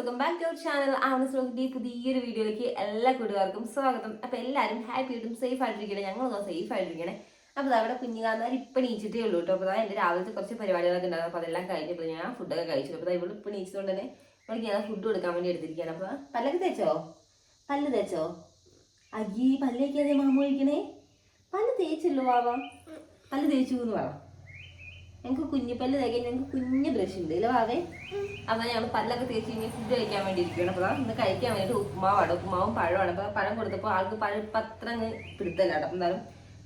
Welcome back to our channel ഈ പുതിയൊരു വീഡിയോയിലേക്ക് എല്ലാ കൂട്ടുകാർക്കും സ്വാഗതം. അപ്പൊ എല്ലാവരും ഹാപ്പി ആയിട്ടും സേഫ് ആയിട്ടിരിക്കണേ. ഞങ്ങളൊന്നും സേഫ് ആയിട്ടിരിക്കണേ. അപ്പോൾ അവിടെ കുഞ്ഞുകാന്മാർ ഇപ്പൊ നീച്ചിട്ടേ ഉള്ളൂ കേട്ടോ. അപ്പോൾ ദാ എന്റെ രാവിലത്തെ കുറച്ച് പരിപാടികളൊക്കെ ഉണ്ടായിരുന്നു. അപ്പൊ അതെല്ലാം കഴിഞ്ഞപ്പോൾ ഞാൻ ഫുഡൊക്കെ കഴിച്ചു. അപ്പോൾ ഇവിടെ ഇപ്പൊ നീച്ചതുകൊണ്ട് തന്നെ എനിക്ക് ഞാൻ ഫുഡ് കൊടുക്കാൻ വേണ്ടി എടുത്തിരിക്കുകയാണ്. അപ്പോൾ പല്ലൊക്കെ തേച്ചോ? പല്ല് തേച്ചോ? അയ്യേ പല്ലേക്കാതെ മാമ പല്ല് തേച്ചല്ലോ വാവാ പല്ല് തേച്ചു എന്ന് പറ. ഞങ്ങൾക്ക് കുഞ്ഞിപ്പല്ല് തേക്കാൻ ഞങ്ങൾക്ക് കുഞ്ഞ് ബ്രഷ് ഉണ്ട് ഇല്ല വാവേ. അപ്പൊ ഞങ്ങൾ പല്ലൊക്കെ തേച്ച് കഴിഞ്ഞാൽ ഫുഡ് കഴിക്കാൻ വേണ്ടി ഇരിക്കുകയാണ് അപ്പൊ ഇന്ന് കഴിക്കാൻ വേണ്ടിട്ട് ഉപ്പുമാവാണ്. ഉപ്പുമാവും പഴമാണ് അപ്പൊ പഴം കൊടുത്തപ്പോൾ ആൾക്ക് പഴം പത്രം പിടുത്തല്ല അപ്പൊ എന്തായാലും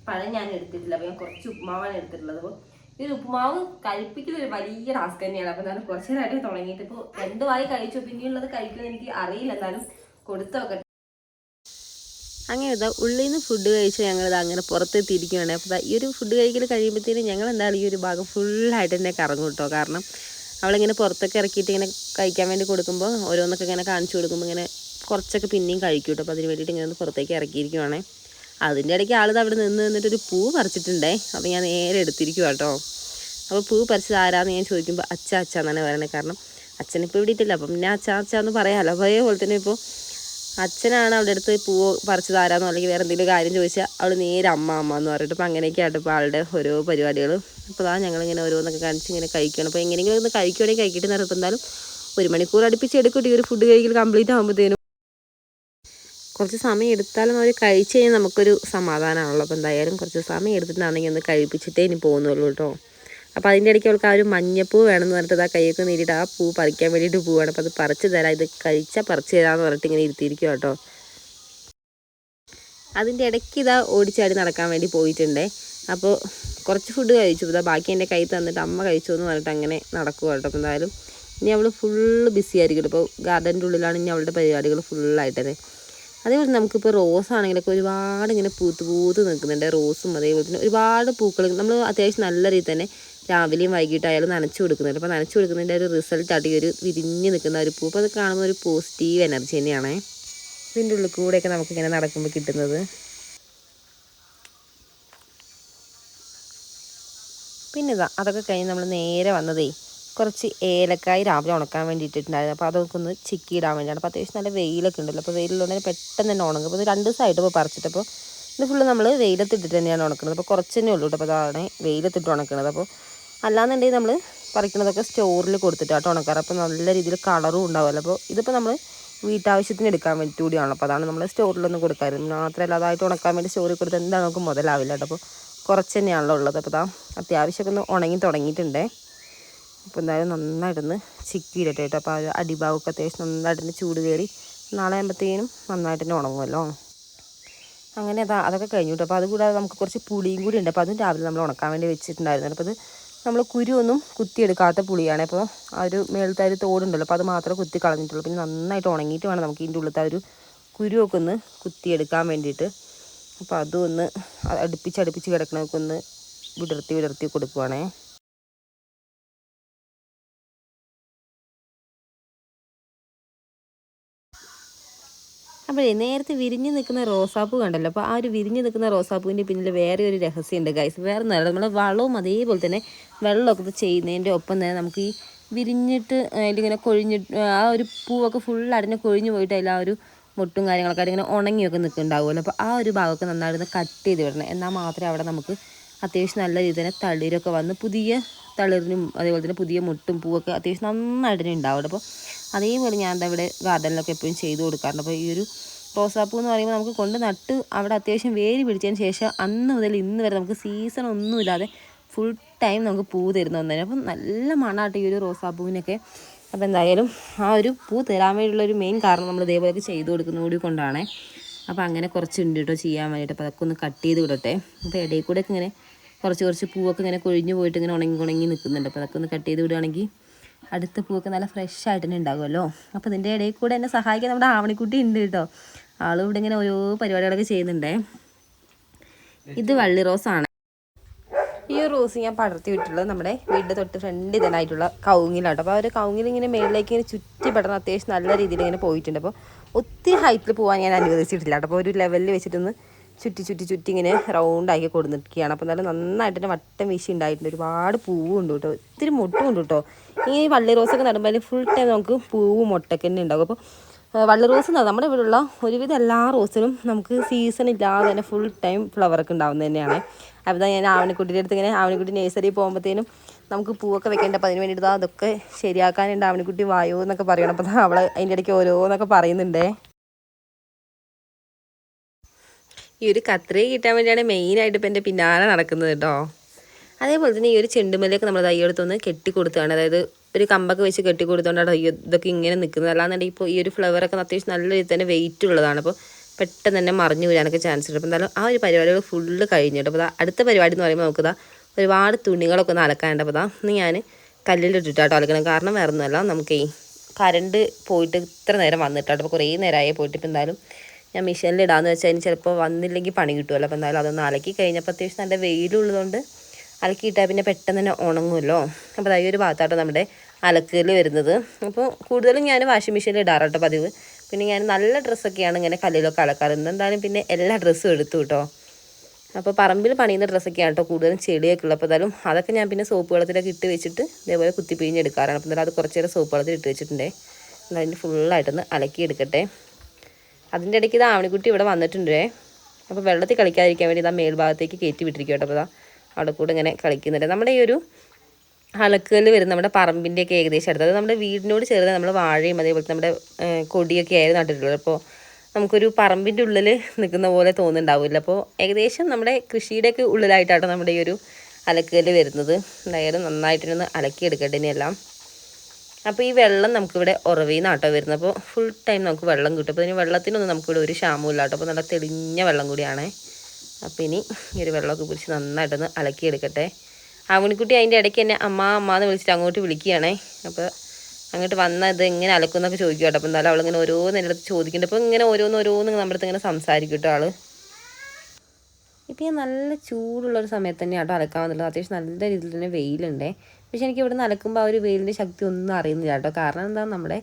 പഴം ഞാൻ എടുത്തിട്ടില്ല. അപ്പൊ ഞാൻ കുറച്ച് ഉപ്പുമാവാണ് എടുത്തിട്ടുള്ളത്. അപ്പോൾ ഈ ഉപ്പുമാവ് കഴിപ്പിക്കുന്ന ഒരു വലിയ ടാസ്ക് തന്നെയാണ്. അപ്പൊ എന്തായാലും കുറച്ച് നേരമായിട്ട് തുടങ്ങിയിട്ട് ഇപ്പോൾ രണ്ടു വായി കഴിച്ചു. പിന്നെയുള്ളത് കഴിക്കുമെന്ന് എനിക്ക് അറിയില്ല. എന്തായാലും കൊടുത്തു അങ്ങനെ ഇതാ ഉള്ളിൽ നിന്ന് ഫുഡ് കഴിച്ച് ഞങ്ങളിത് അങ്ങനെ പുറത്തെത്തിയിരിക്കുകയാണ് അപ്പോൾ ഈ ഒരു ഫുഡ് കഴിക്കൽ കഴിയുമ്പോഴത്തേനും ഞങ്ങൾ എന്താണ് ഈ ഒരു ഭാഗം ഫുള്ളായിട്ട് തന്നെ കറങ്ങും കേട്ടോ കാരണം അവളിങ്ങനെ പുറത്തൊക്കെ ഇറക്കിയിട്ട് ഇങ്ങനെ കഴിക്കാൻ വേണ്ടി കൊടുക്കുമ്പോൾ ഓരോന്നൊക്കെ ഇങ്ങനെ കാണിച്ചു കൊടുക്കുമ്പോൾ ഇങ്ങനെ കുറച്ചൊക്കെ പിന്നെയും കഴിക്കും കേട്ടോ അപ്പോൾ അതിന് വേണ്ടിയിട്ട് ഇങ്ങനെ പുറത്തേക്ക് ഇറക്കിയിരിക്കുവാണേ. അതിന്റെ ഇടയ്ക്ക് ആളിത് അവിടെ നിന്ന് നിന്നിട്ട് ഒരു പൂ പറിച്ചിട്ടുണ്ടേ. അപ്പോൾ ഞാൻ നേരെ എടുത്തിരിക്കുക കേട്ടോ അപ്പോൾ പൂ പറിച്ചത് ആരാന്ന് ഞാൻ ചോദിക്കുമ്പോൾ അച്ഛ അച്ഛ എന്നാണ് പറയണത് കാരണം അച്ഛനിപ്പോൾ ഇവിടെ ഇട്ടില്ല. അപ്പം പിന്നെ അച്ഛ അച്ഛ എന്ന് പറയാമല്ലോ അതേപോലെ തന്നെ ഇപ്പോൾ അച്ഛനാണ് അവിടെ അടുത്ത് പൂവ് പറിച്ചു താരാന്നോ അല്ലെങ്കിൽ വേറെ എന്തെങ്കിലും കാര്യം ചോദിച്ചാൽ അവൾ നേരെ അമ്മ അമ്മ എന്ന് പറഞ്ഞിട്ട് അപ്പോൾ അങ്ങനെയൊക്കെയാണ് ഇപ്പോൾ ആളുടെ ഓരോ പരിപാടികൾ അപ്പോൾ അതാ ഞങ്ങളിങ്ങനെ ഓരോന്നൊക്കെ കാണിച്ച് ഇങ്ങനെ കഴിക്കണം. അപ്പോൾ എങ്ങനെയെങ്കിലും ഒന്ന് കഴിക്കുകയാണെങ്കിൽ കഴിക്കട്ടെ എന്ന് എന്തായാലും ഒരു മണിക്കൂർ അടുപ്പിച്ച് എടുക്കട്ടെ ഈ ഒരു ഫുഡ് കഴിക്കൽ കംപ്ലീറ്റ് ആകുമ്പോഴത്തേനും കുറച്ച് സമയം എടുത്താലും അവർ കഴിച്ച് കഴിഞ്ഞാൽ നമുക്കൊരു സമാധാനമാണല്ലോ അപ്പോൾ എന്തായാലും കുറച്ച് സമയം എടുത്തിട്ടാണെങ്കിൽ ഒന്ന് കഴിപ്പിച്ചിട്ടേ ഇനി പോകുന്നുള്ളൂ കേട്ടോ. അപ്പോൾ അതിന്റെ ഇടയ്ക്ക് അവൾക്ക് ആ ഒരു മഞ്ഞപ്പൂ വേണമെന്ന് പറഞ്ഞിട്ട് ആ കൈയൊക്കെ നേരിട്ട് ആ പൂ പറിക്കാൻ വേണ്ടിയിട്ട് പോവാണ്. അപ്പോൾ അത് പറിച്ച് തരാം. ഇത് കഴിച്ചാൽ പറിച്ച് തരാമെന്ന് പറഞ്ഞിട്ട് ഇങ്ങനെ ഇരുത്തിയിരിക്കുക കേട്ടോ. അതിന്റെ ഇടയ്ക്ക് ഇതാ ഓടിച്ചാടി നടക്കാൻ വേണ്ടി പോയിട്ടുണ്ടേ. അപ്പോൾ കുറച്ച് ഫുഡ് കഴിച്ചു. ഇതാ ബാക്കി എന്റെ കൈ തന്നിട്ട് അമ്മ കഴിച്ചു എന്ന് പറഞ്ഞിട്ട് അങ്ങനെ നടക്കുക കേട്ടോ. എന്തായാലും ഇനി അവൾ ഫുള്ള് ബിസി ആയിരിക്കും. ഇപ്പോൾ ഗാർഡന്റെ ഉള്ളിലാണ് ഇനി അവളുടെ പരിപാടികൾ ഫുള്ളായിട്ട് തന്നെ അതേപോലെ നമുക്കിപ്പോൾ റോസ് ആണെങ്കിലൊക്കെ ഒരുപാട് ഇങ്ങനെ പൂത്ത് പൂത്ത് നിൽക്കുന്നുണ്ട്. റോസും അതേപോലെ തന്നെ ഒരുപാട് പൂക്കൾ. നമ്മൾ അത്യാവശ്യം നല്ല രീതിയിൽ തന്നെ രാവിലെയും വൈകിട്ടായാലും നനച്ചു കൊടുക്കുന്നുണ്ട്. അപ്പോൾ നനച്ചു കൊടുക്കുന്നതിന്റെ ഒരു റിസൾട്ടായിട്ട് ഈ ഒരു വിരിഞ്ഞ് നിൽക്കുന്ന ഒരു പൂ അപ്പോൾ അത് കാണുന്ന ഒരു പോസിറ്റീവ് എനർജി തന്നെയാണ്. ഇതിന്റെ ഉള്ളിൽ കൂടെയൊക്കെ നമുക്കിങ്ങനെ നടക്കുമ്പോൾ കിട്ടുന്നത്. പിന്നെ ഇതാ അതൊക്കെ കഴിഞ്ഞ് നമ്മൾ നേരെ വന്നതേ കുറച്ച് ഏലക്കായ് രാവിലെ ഉണക്കാൻ വേണ്ടിയിട്ടുണ്ടായിരുന്നു. അപ്പോൾ അതൊക്കെ ഒന്ന് ചിക്കി ഇടാൻ വേണ്ടിയാണ്. അപ്പോൾ അത്യാവശ്യം നല്ല വെയിലൊക്കെ ഉണ്ടല്ലോ. അപ്പോൾ വെയിലുള്ളതുകൊണ്ട് പെട്ടെന്ന് തന്നെ ഉണങ്ങും. അപ്പോൾ ഇത് രണ്ട് ദിവസമായിട്ട് ഇപ്പോൾ പറിച്ചിട്ടപ്പോൾ ഇത് ഫുള്ള് നമ്മൾ വെയിലത്തിട്ടിട്ട് തന്നെയാണ് ഉണക്കുന്നത് അപ്പോൾ കുറച്ച് തന്നെ ഉള്ളൂ കേട്ടോ അപ്പോൾ അതാണ് വെയിലത്തിട്ട് ഉണക്കുന്നത് അപ്പോൾ അല്ലാന്നുണ്ടെങ്കിൽ നമ്മൾ പറിക്കുന്നതൊക്കെ സ്റ്റോറിൽ കൊടുത്തിട്ട് കേട്ടോ ഉണക്കാറ്. അപ്പോൾ നല്ല രീതിയിൽ കളറും ഉണ്ടാവുമല്ലോ. അപ്പോൾ ഇതിപ്പോൾ നമ്മൾ വീട്ടാവശ്യത്തിന് എടുക്കാൻ വേണ്ടി കൂടിയാണല്ലോ. അപ്പോൾ അതാണ് നമ്മൾ സ്റ്റോറിലൊന്നും കൊടുക്കാറ്. മാത്രമല്ല അതായിട്ട് ഉണക്കാൻ വേണ്ടി സ്റ്റോറിൽ കൊടുത്താൽ എന്താ നമുക്ക് മുതലാവില്ല കേട്ടോ. അപ്പോൾ കുറച്ച് തന്നെയാണല്ലോ ഉള്ളത്. അപ്പോൾ ഇതാ അത്യാവശ്യമൊക്കെ ഒന്ന് ഉണങ്ങി തുടങ്ങിയിട്ടുണ്ടേ. അപ്പോൾ എന്തായാലും നന്നായിട്ടൊന്ന് ചിക്കിയിടട്ടെ കേട്ടോ. അപ്പോൾ ആ അടിഭാവമൊക്കെ അത്യാവശ്യം നന്നായിട്ടൊന്ന് ചൂട് കയറി നാളെ ആകുമ്പോഴത്തേനും നന്നായിട്ട് തന്നെ ഉണങ്ങുമല്ലോ. അങ്ങനെ അതാ അതൊക്കെ കഴിഞ്ഞു കേട്ടോ. അപ്പോൾ അതുകൂടാതെ നമുക്ക് കുറച്ച് പുളിയും കൂടി ഉണ്ട്. അപ്പോൾ അതും രാവിലെ നമ്മൾ ഉണക്കാൻ വേണ്ടി വെച്ചിട്ടുണ്ടായിരുന്നു അപ്പോൾ അത് നമ്മൾ കുരുവൊന്നും കുത്തിയെടുക്കാത്ത പുളിയാണ്. അപ്പോൾ ആ ഒരു മേളത്തെ ആ തോടുണ്ടല്ലോ അപ്പോൾ അത് മാത്രമേ കുത്തി കളഞ്ഞിട്ടുള്ളൂ. പിന്നെ നന്നായിട്ട് ഉണങ്ങിയിട്ട് വേണം നമുക്ക് ഇതിന്റെ ഉള്ളിലത്തെ ആ ഒരു കുരുവൊക്കെ ഒന്ന് കുത്തിയെടുക്കാൻ വേണ്ടിയിട്ട്. അപ്പോൾ അതും ഒന്ന് അടുപ്പിച്ച് അടുപ്പിച്ച് കിടക്കണമൊക്കെ ഒന്ന് വിടർത്തി വിടർത്തി കൊടുക്കുവാണേ. അപ്പോഴേ നേരത്തെ വിരിഞ്ഞ് നിൽക്കുന്ന റോസാപ്പൂ കണ്ടല്ലോ. അപ്പോൾ ആ ഒരു വിരിഞ്ഞ് നിൽക്കുന്ന റോസാപ്പൂവിന്റെ പിന്നിൽ വേറെ ഒരു രഹസ്യമുണ്ട് ഗൈസ് വേറെ ഒന്നുമല്ല നമ്മൾ വളവും അതേപോലെ തന്നെ വെള്ളമൊക്കെ ഇപ്പോൾ ചെയ്യുന്നതിന്റെ ഒപ്പം തന്നെ നമുക്ക് ഈ വിരിഞ്ഞിട്ട് അതിലിങ്ങനെ കൊഴിഞ്ഞിട്ട് ആ ഒരു പൂവൊക്കെ ഫുൾ അടഞ്ഞ് കൊഴിഞ്ഞ് പോയിട്ട് അതിൽ ആ ഒരു മുട്ടും കാര്യങ്ങളൊക്കെ അതിങ്ങനെ ഉണങ്ങിയൊക്കെ നിൽക്കുന്നുണ്ടാവുമല്ലോ. അപ്പോൾ ആ ഒരു ഭാഗമൊക്കെ നന്നായിട്ട് കട്ട് ചെയ്ത് വിടണം. എന്നാൽ മാത്രമേ അവിടെ നമുക്ക് അത്യാവശ്യം നല്ല രീതിയിൽ തന്നെ തളിരൊക്കെ വന്ന് പുതിയ തളിരിനും അതേപോലെ തന്നെ പുതിയ മുട്ടും പൂവൊക്കെ അത്യാവശ്യം നന്നായിട്ട് തന്നെ ഉണ്ടാവും അപ്പോൾ അതേപോലെ ഞാൻ എന്താ ഇവിടെ ഗാർഡനിലൊക്കെ എപ്പോഴും ചെയ്തു കൊടുക്കാറുണ്ട്. അപ്പോൾ ഈ ഒരു റോസാപ്പൂ എന്ന് പറയുമ്പോൾ നമുക്ക് കൊണ്ട് നട്ട് അവിടെ അത്യാവശ്യം വേര് പിടിച്ചതിന് ശേഷം അന്ന് മുതൽ ഇന്ന് വരെ നമുക്ക് സീസൺ ഒന്നുമില്ലാതെ ഫുൾ ടൈം നമുക്ക് പൂ തരുന്ന ഒന്നേ അപ്പം നല്ല മണമായിട്ട് ഈ ഒരു റോസാപ്പൂവിനൊക്കെ. അപ്പോൾ എന്തായാലും ആ ഒരു പൂ തരാൻ വേണ്ടിയുള്ള ഒരു മെയിൻ കാരണം നമ്മൾ ഇതേപോലെയൊക്കെ ചെയ്തു കൊടുക്കുന്ന കൂടി കൊണ്ടാണ്. അപ്പോൾ അങ്ങനെ കുറച്ച് ഉണ്ട് കേട്ടോ ചെയ്യാൻ വേണ്ടിയിട്ട്. അപ്പോൾ അതൊക്കെ ഒന്ന് കട്ട് ചെയ്ത് വിടട്ടെ. അപ്പോൾ ഇടയിൽ കൂടെ ഒക്കെ ഇങ്ങനെ കുറച്ച് കുറച്ച് പൂവൊക്കെ ഇങ്ങനെ കൊഴിഞ്ഞു പോയിട്ട് ഇങ്ങനെ ഉണങ്ങി ഉണങ്ങി നിൽക്കുന്നുണ്ട്. അപ്പോൾ അതൊക്കെ ഒന്ന് കട്ട് ചെയ്ത് വിടുകയാണെങ്കിൽ അടുത്ത പൂവൊക്കെ നല്ല ഫ്രഷ് ആയിട്ട് തന്നെ ഉണ്ടാകുമല്ലോ. അപ്പോൾ ഇതിന്റെ ഇടയിൽ കൂടെ എന്നെ സഹായിക്കാൻ നമ്മുടെ ആവണിക്കുട്ടി ഉണ്ട് കേട്ടോ. ആളും ഇവിടെ ഇങ്ങനെ ഓരോ പരിപാടികളൊക്കെ ചെയ്യുന്നുണ്ടേ. ഇത് വള്ളി റോസാണ് ഈ ഒരു റോസ് ഞാൻ പടർത്തി വിട്ടുള്ളത് നമ്മുടെ വീടിന്റെ തൊട്ട് ഫ്രണ്ട് ഇതനായിട്ടുള്ള കൗങ്ങിലാട്ടോ അപ്പോൾ ആ ഒരു കൗങ്ങിൽ ഇങ്ങനെ മേളിലേക്ക് ഇങ്ങനെ ചുറ്റി പടർന്ന് അത്യാവശ്യം നല്ല രീതിയിൽ ഇങ്ങനെ പോയിട്ടുണ്ട്. അപ്പോൾ ഒത്തിരി ഹൈറ്റിൽ പോകാൻ ഞാൻ അനുവദിച്ചിട്ടില്ല അപ്പോൾ ഒരു ലെവലിൽ വെച്ചിട്ടൊന്ന് ചുറ്റി ചുറ്റി ചുറ്റി ഇങ്ങനെ റൗണ്ട് ആക്കി കൊടുത്തിരിക്കുകയാണ് അപ്പോൾ നല്ല നന്നായിട്ട് തന്നെ വട്ടം വീശി ഉണ്ടായിട്ടുണ്ട്. ഒരുപാട് പൂവും ഉണ്ട് കേട്ടോ. ഒത്തിരി മുട്ടും ഉണ്ട് കേട്ടോ. ഈ വള്ളി റോസൊക്കെ നടുമ്പോൾ ഫുൾ ടൈം നമുക്ക് പൂവും മുട്ടൊക്കെ തന്നെ ഉണ്ടാകും. അപ്പോൾ വള്ളി റോസ് എന്ന് നമ്മുടെ ഇവിടെയുള്ള ഒരുവിധം എല്ലാ റോസിനും നമുക്ക് സീസൺ ഇല്ലാതെ തന്നെ ഫുൾ ടൈം ഫ്ലവറൊക്കെ ഉണ്ടാവുന്നത് തന്നെയാണ്. അപ്പോൾ ഞാൻ ആവണിക്കുട്ടിന്റെ അടുത്ത് ഇങ്ങനെ ആവണിക്കുട്ടി നേഴ്സറി പോകുമ്പോഴത്തേനും നമുക്ക് പൂവൊക്കെ വെക്കേണ്ട അപ്പോൾ അതിന് വേണ്ടിയിട്ട് അതൊക്കെ ശരിയാക്കാനുണ്ട് ആവണിക്കുട്ടി വായോ എന്നൊക്കെ പറയണം. അപ്പോൾ അവളെ അതിന്റെ ഇടയ്ക്ക് ഓരോന്നൊക്കെ പറയുന്നുണ്ടേ. ഈ ഒരു കത്രിക കിട്ടാൻ വേണ്ടിയാണ് മെയിനായിട്ട് ഇപ്പം എന്റെ പിന്നാലെ നടക്കുന്നത് കേട്ടോ അതേപോലെ തന്നെ ഈ ഒരു ചെണ്ടുമല്ലിയൊക്കെ നമ്മൾ തയ്യെടുത്തൊന്ന് കെട്ടി കൊടുത്തതാണ് അതായത് ഒരു കമ്പൊക്കെ വെച്ച് കെട്ടി കൊടുത്തോണ്ടാണ് തയ്യ ഇതൊക്കെ ഇങ്ങനെ നിൽക്കുന്നത് അല്ലാന്നുണ്ടെങ്കിൽ ഇപ്പോൾ ഈ ഒരു ഫ്ലവറൊക്കെ അത്യാവശ്യം നല്ല രീതിയിൽ തന്നെ വെയിറ്റ് ഉള്ളതാണ്. അപ്പോൾ പെട്ടെന്ന് തന്നെ മറിഞ്ഞു വീഴാനൊക്കെ ചാൻസ് ഉണ്ട്. അപ്പോൾ എന്തായാലും ആ ഒരു പരിപാടികൾ ഫുള്ള് കഴിഞ്ഞിട്ട് അപ്പോൾ അടുത്ത പരിപാടി എന്ന് പറയുമ്പോൾ നമുക്ക് ദാ ഒരുപാട് തുണികളൊക്കെ ഒന്ന് അലക്കാനുണ്ട്. അപ്പോൾ അതാ ഇന്ന് ഞാൻ കല്ലിലിട്ടിട്ടാട്ടോ അലക്കണം കാരണം വേറെ ഒന്നുമല്ല നമുക്ക് ഈ കറണ്ട് പോയിട്ട് ഇത്ര നേരം വന്നിട്ടാട്ടോ അപ്പോൾ കുറേ നേരമായി പോയിട്ട്. ഇപ്പോൾ എന്തായാലും ഞാൻ മെഷീനിൽ ഇടാന്ന് വെച്ചാൽ അതിന് ചിലപ്പോൾ വന്നില്ലെങ്കിൽ പണി കിട്ടുമല്ലോ അപ്പോൾ എന്തായാലും അതൊന്ന് അലക്കി കഴിഞ്ഞപ്പോൾ അത്യാവശ്യം നല്ല വെയിലുള്ളതുകൊണ്ട് അലക്കിയിട്ടാൽ പിന്നെ പെട്ടെന്ന് തന്നെ ഉണങ്ങുമല്ലോ അപ്പോൾ അതായത് ഒരു ഭാഗത്താട്ടോ നമ്മുടെ അലക്കൽ വരുന്നത്. അപ്പോൾ കൂടുതലും ഞാൻ വാഷിംഗ് മെഷീനിൽ ഇടാറുണ്ട് പതിവ്. പിന്നെ ഞാൻ നല്ല ഡ്രസ്സൊക്കെയാണ് ഇങ്ങനെ കല്ലിലൊക്കെ അലക്കാറ്. എന്തായാലും പിന്നെ എല്ലാ ഡ്രസ്സും എടുത്തു കേട്ടോ അപ്പോൾ പറമ്പിൽ പണിയുന്ന ഡ്രസ്സൊക്കെയാണ് കേട്ടോ കൂടുതലും ചെളിയൊക്കെ ഉള്ളത് അപ്പോൾ എന്തായാലും അതൊക്കെ ഞാൻ പിന്നെ സോപ്പ് വെള്ളത്തിലൊക്കെ ഇട്ട് വെച്ചിട്ട് ഇതേപോലെ കുത്തിപ്പിഴിഞ്ഞെടുക്കാറാണ് പിഴിഞ്ഞ് അപ്പോൾ എന്തായാലും അത് കുറച്ച് നേരം സോപ്പ് വെള്ളത്തിൽ ഇട്ട് വെച്ചിട്ടുണ്ടേ. അതിന്റെ ഫുള്ളായിട്ടൊന്ന് അലക്കി എടുക്കട്ടെ അതിന്റെ ഇടയ്ക്ക് ഇത് ആവണിക്കുട്ടി ഇവിടെ വന്നിട്ടുണ്ടേ. അപ്പോൾ വെള്ളത്തിൽ കളിക്കാതിരിക്കാൻ വേണ്ടി ഇതാ മേൽഭാഗത്തേക്ക് കയറ്റി വിട്ടിരിക്കും കേട്ടോ അപ്പോൾ ഇതാ. അവിടെ കൂടെ ഇങ്ങനെ കളിക്കുന്നുണ്ട്. നമ്മുടെ ഈ ഒരു അലക്കൽ വരുന്ന നമ്മുടെ പറമ്പിന്റെയൊക്കെ ഏകദേശം അടുത്ത്. അത് നമ്മുടെ വീടിനോട് ചേർന്ന് നമ്മൾ വാഴയും അതേപോലെ നമ്മുടെ കൊടിയൊക്കെ ആയിരുന്നു നട്ടിട്ടുള്ളത്. അപ്പോൾ നമുക്കൊരു പറമ്പിന്റെ ഉള്ളിൽ നിൽക്കുന്ന പോലെ തോന്നുന്നുണ്ടാവില്ല. അപ്പോൾ ഏകദേശം നമ്മുടെ കൃഷിയുടെയൊക്കെ ഉള്ളിലായിട്ടാണ് നമ്മുടെ ഈ ഒരു അലക്കൽ വരുന്നത്. എന്തായാലും നന്നായിട്ടൊന്ന് അലക്കിയെടുക്കട്ടെ ഇനിയെല്ലാം. അപ്പോൾ ഈ വെള്ളം നമുക്കിവിടെ ഉറവിൽ നിന്നാട്ടോ വരുന്നത്. അപ്പോൾ ഫുൾ ടൈം നമുക്ക് വെള്ളം കിട്ടും. അപ്പോൾ ഇതിന് വെള്ളത്തിനൊന്നും നമുക്കിവിടെ ഒരു ക്ഷാമവും ഇല്ല കേട്ടോ. അപ്പോൾ നല്ല തെളിഞ്ഞ വെള്ളം കൂടിയാണേ. അപ്പോൾ ഇനി ഈ ഒരു വെള്ളമൊക്കെ പിടിച്ച് നന്നായിട്ടൊന്ന് അലക്കിയെടുക്കട്ടെ. ആവണിക്കുട്ടി അതിന്റെ ഇടയ്ക്ക് എന്നെ അമ്മ അമ്മ എന്ന് വിളിച്ചിട്ട് അങ്ങോട്ട് വിളിക്കുകയാണേ. അപ്പോൾ അങ്ങോട്ട് വന്നാൽ ഇത് എങ്ങനെ അലക്കുന്നൊക്കെ ചോദിക്കും കേട്ടോ. അപ്പോൾ എന്തായാലും അവളിങ്ങനെ ഓരോന്ന് എന്റെ അടുത്ത് ചോദിക്കുന്നുണ്ട്. അപ്പോൾ ഇങ്ങനെ ഓരോന്ന് ഓരോന്ന് നമ്മുടെ അടുത്ത് ഇങ്ങനെ സംസാരിക്കും കേട്ടോ ആൾ. ഇപ്പം ഞാൻ നല്ല ചൂടുള്ളൊരു സമയത്ത് തന്നെ ആട്ടോ അലക്കാൻ വന്നിട്ടുള്ളത് അത്യാവശ്യം നല്ല രീതിയിൽ തന്നെ വെയിലുണ്ടേ. പക്ഷെ എനിക്ക് ഇവിടെ നിന്ന് അലക്കുമ്പോൾ ആ ഒരു വെയിലിന്റെ ശക്തി ഒന്നും അറിയുന്നില്ല കേട്ടോ. കാരണം എന്താ നമ്മുടെ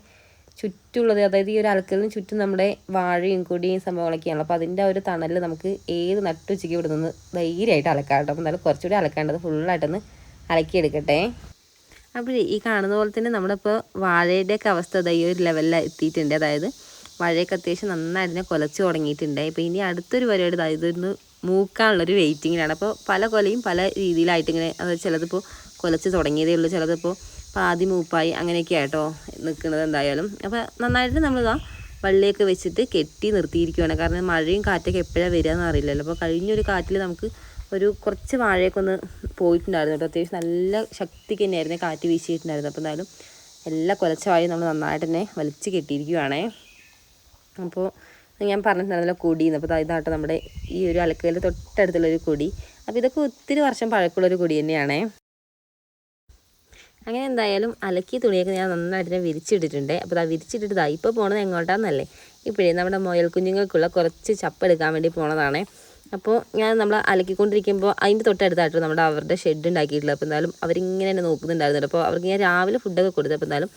ചുറ്റുള്ളത് അതായത് ഈ ഒരു അലക്കലിന് ചുറ്റും നമ്മുടെ വാഴയും കൊടിയും സംഭവങ്ങളൊക്കെയാണല്ലോ. അപ്പോൾ അതിന്റെ ഒരു തണലിൽ നമുക്ക് ഏത് നട്ടുച്ചയ്ക്ക് ഇവിടെ നിന്ന് ധൈര്യമായിട്ട് അലക്കാം കേട്ടോ. അപ്പോൾ എന്തായാലും കുറച്ചുകൂടി അലക്കേണ്ടത് ഫുള്ളായിട്ടൊന്ന് അലക്കിയെടുക്കട്ടെ. അപ്പോൾ ഈ കാണുന്ന പോലെ തന്നെ നമ്മളിപ്പോൾ വാഴയുടെയൊക്കെ അവസ്ഥ ഈ ഒരു ലെവലിൽ എത്തിയിട്ടുണ്ട്. അതായത് വാഴയൊക്കെ അത്യാവശ്യം നന്നായിട്ട് തന്നെ കുലച്ച് തുടങ്ങിയിട്ടുണ്ട്. ഇപ്പോൾ ഇനി അടുത്തൊരു പരിപാടി അതായത് ഒന്ന് മൂക്കാനുള്ളൊരു വെയിറ്റിങ്ങിലാണ് അപ്പോൾ പല കൊലയും പല രീതിയിലായിട്ട് ഇങ്ങനെ അത് ചിലതിപ്പോൾ കുലച്ച് തുടങ്ങിയതേ ഉള്ളൂ. ചിലതിപ്പോൾ പാതി മൂപ്പായി അങ്ങനെയൊക്കെ ആയിട്ടോ നിൽക്കുന്നത് എന്തായാലും. അപ്പോൾ നന്നായിട്ട് നമ്മളിതാ വള്ളിയൊക്കെ വെച്ചിട്ട് കെട്ടി നിർത്തിയിരിക്കുകയാണ് കാരണം മഴയും കാറ്റൊക്കെ എപ്പോഴാണ് വരിക എന്ന് അറിയില്ലല്ലോ. അപ്പോൾ കഴിഞ്ഞൊരു കാറ്റിൽ നമുക്ക് ഒരു കുറച്ച് വാഴയൊക്കെ ഒന്ന് പോയിട്ടുണ്ടായിരുന്നു കേട്ടോ. അത്യാവശ്യം നല്ല ശക്തിക്ക് തന്നെയായിരുന്നു കാറ്റ് വീശിയിട്ടുണ്ടായിരുന്നു അപ്പോൾ എന്തായാലും എല്ലാ കുലച്ച വാഴയും നമ്മൾ നന്നായിട്ട് തന്നെ വലിച്ച് കെട്ടിയിരിക്കുകയാണേ അപ്പോൾ ഞാൻ പറഞ്ഞിട്ടുണ്ടായിരുന്നല്ലോ കൊടിന്ന്. അപ്പോൾ ഇതാട്ടോ നമ്മുടെ ഈ ഒരു അലക്കലിന്റെ തൊട്ടടുത്തുള്ളൊരു കൊടി. അപ്പോൾ ഇതൊക്കെ ഒത്തിരി വർഷം പഴക്കമുള്ളൊരു കൊടി തന്നെയാണേ. അങ്ങനെ എന്തായാലും അലക്കിയ തുണിയൊക്കെ ഞാൻ നന്നായിട്ട് തന്നെ വിരിച്ചിട്ടിട്ടുണ്ട്. അപ്പോൾ അത് വിരിച്ചിട്ടിട്ട് ഇപ്പോൾ പോണത് എങ്ങോട്ടാണെന്നല്ലേ ഇപ്പോഴേ നമ്മുടെ മുയൽ കുഞ്ഞുങ്ങൾക്കുള്ള കുറച്ച് ചപ്പെടുക്കാൻ വേണ്ടി പോണതാണ്. അപ്പോൾ ഞാൻ നമ്മൾ അലക്കിക്കൊണ്ടിരിക്കുമ്പോൾ അതിന്റെ തൊട്ടടുത്തായിട്ട് നമ്മുടെ അവരുടെ ഷെഡ് ഉണ്ടാക്കിയിട്ടുള്ളത്. അപ്പോൾ എന്തായാലും അവരിങ്ങനെ തന്നെ നോക്കുന്നുണ്ടായിരുന്നു അപ്പോൾ അവർക്ക് ഞാൻ രാവിലെ ഫുഡൊക്കെ കൊടുത്തു അപ്പോൾ എന്തായാലും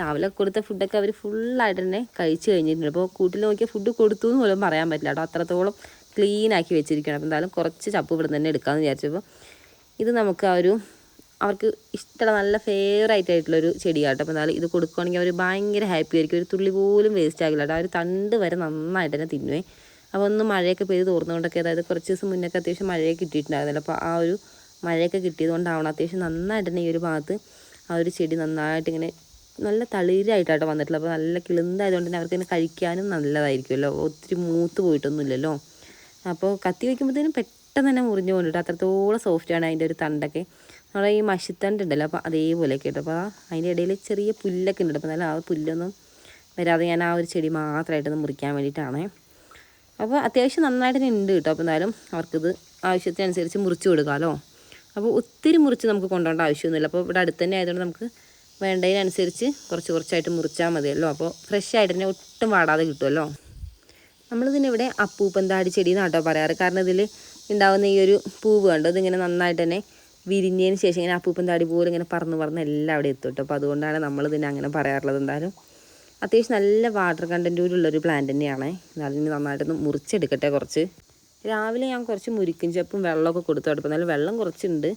രാവിലെ കൊടുത്ത ഫുഡൊക്കെ അവർ ഫുള്ളായിട്ട് തന്നെ കഴിച്ച് കഴിഞ്ഞിട്ടുണ്ട്. അപ്പോൾ കൂട്ടിൽ നോക്കിയ ഫുഡ് കൊടുത്തു എന്ന് പോലും പറയാൻ പറ്റില്ല കേട്ടോ. അത്രത്തോളം ക്ലീൻ ആക്കി വെച്ചിരിക്കണം അപ്പോൾ എന്തായാലും കുറച്ച് ചപ്പ് ഇവിടെ തന്നെ എടുക്കാമെന്ന് വിചാരിച്ചപ്പോൾ ഇത് നമുക്ക് ആ ഒരു അവർക്ക് ഇഷ്ടമുള്ള നല്ല ഫേവറേറ്റ് ആയിട്ടുള്ളൊരു ചെടിയാട്ടോ. അപ്പോൾ എന്നാലും ഇത് കൊടുക്കുകയാണെങ്കിൽ അവർ ഭയങ്കര ഹാപ്പി ആയിരിക്കും. ഒരു തുള്ളി പോലും വേസ്റ്റ് ആകില്ല കേട്ടോ. ഒരു തണ്ട് വരെ നന്നായിട്ട് തന്നെ തിന്നുവേ. അപ്പോൾ ഒന്ന് മഴയൊക്കെ പെയ്ത് തോർന്നുകൊണ്ടൊക്കെ അതായത് കുറച്ച് ദിവസം മുന്നൊക്കെ അത്യാവശ്യം മഴയൊക്കെ കിട്ടിയിട്ടുണ്ടായിരുന്നല്ലോ. അപ്പോൾ ആ ഒരു മഴയൊക്കെ കിട്ടിയതുകൊണ്ടാവണം അത്യാവശ്യം നന്നായിട്ട് തന്നെ ഈ ഒരു ഭാഗത്ത് ആ ഒരു ചെടി നന്നായിട്ട് ഇങ്ങനെ നല്ല തളിരായിട്ടാട്ടോ വന്നിട്ടുള്ളത്. അപ്പോൾ നല്ല കിളുന്തായതുകൊണ്ട് തന്നെ അവർക്ക് ഇങ്ങനെ കഴിക്കാനും നല്ലതായിരിക്കുമല്ലോ. ഒത്തിരി മൂത്ത് പോയിട്ടൊന്നുമില്ലല്ലോ. അപ്പോൾ കത്തി വയ്ക്കുമ്പോഴത്തേനും പെട്ടെന്ന് തന്നെ മുറിഞ്ഞു പോകുന്നുണ്ട് അത്രത്തോളം സോഫ്റ്റാണ് അതിന്റെ ഒരു തണ്ടൊക്കെ. നമ്മുടെ ഈ മഷിത്തണ്ട് ഉണ്ടല്ലോ അപ്പോൾ അതേപോലെയൊക്കെ കേട്ടോ അപ്പോൾ അതിന്റെ ഇടയിൽ ചെറിയ പുല്ലൊക്കെ ഉണ്ട് അപ്പോൾ നല്ല ആ പുല്ലൊന്നും വരാതെ ഞാൻ ആ ഒരു ചെടി മാത്രമായിട്ടൊന്ന് മുറിക്കാൻ വേണ്ടിയിട്ടാണേ. അപ്പോൾ അത്യാവശ്യം നന്നായിട്ട് ഉണ്ട് കേട്ടോ. അപ്പോൾ എന്തായാലും അവർക്കിത് ആവശ്യത്തിനനുസരിച്ച് മുറിച്ച് കൊടുക്കാമല്ലോ അപ്പോൾ ഒത്തിരി മുറിച്ച് നമുക്ക് കൊണ്ടുപോകേണ്ട ആവശ്യമൊന്നുമില്ല. അപ്പോൾ ഇവിടെ അടുത്ത് തന്നെ ആയതുകൊണ്ട് നമുക്ക് വേണ്ടതിനനുസരിച്ച് കുറച്ച് കുറച്ചായിട്ട് മുറിച്ചാൽ മതിയല്ലോ അപ്പോൾ ഫ്രഷ് ആയിട്ട് തന്നെ ഒട്ടും വാടാതെ കിട്ടുമല്ലോ നമ്മളിതിന് ഇവിടെ അപ്പൂപ്പന്താടി ചെടി എന്നാട്ടോ പറയാറ്. കാരണം ഇതിൽ ഉണ്ടാകുന്ന ഈ ഒരു പൂവ് കണ്ടോ? ഇതിങ്ങനെ നന്നായിട്ട് തന്നെ വിരിഞ്ഞതിന് ശേഷം ഇങ്ങനെ അപ്പൂപ്പൻ താടി പോലും ഇങ്ങനെ പറന്ന് പറന്ന് എല്ലാം അവിടെ എത്തും കേട്ടോ. അപ്പോൾ അതുകൊണ്ടാണ് നമ്മൾ ഇതിനെ അങ്ങനെ പറയാറുള്ളത്. എന്തായാലും അത്യാവശ്യം നല്ല വാട്ടർ കണ്ടന്റൂരുള്ളൊരു പ്ലാന്റ് തന്നെയാണ്. ഇനി നന്നായിട്ടൊന്ന് മുറിച്ചെടുക്കട്ടെ കുറച്ച്. രാവിലെ ഞാൻ കുറച്ച് മുരിക്കും ചപ്പും വെള്ളമൊക്കെ കൊടുത്തു കേട്ടോ എന്നാലും വെള്ളം കുറച്ചുണ്ട്.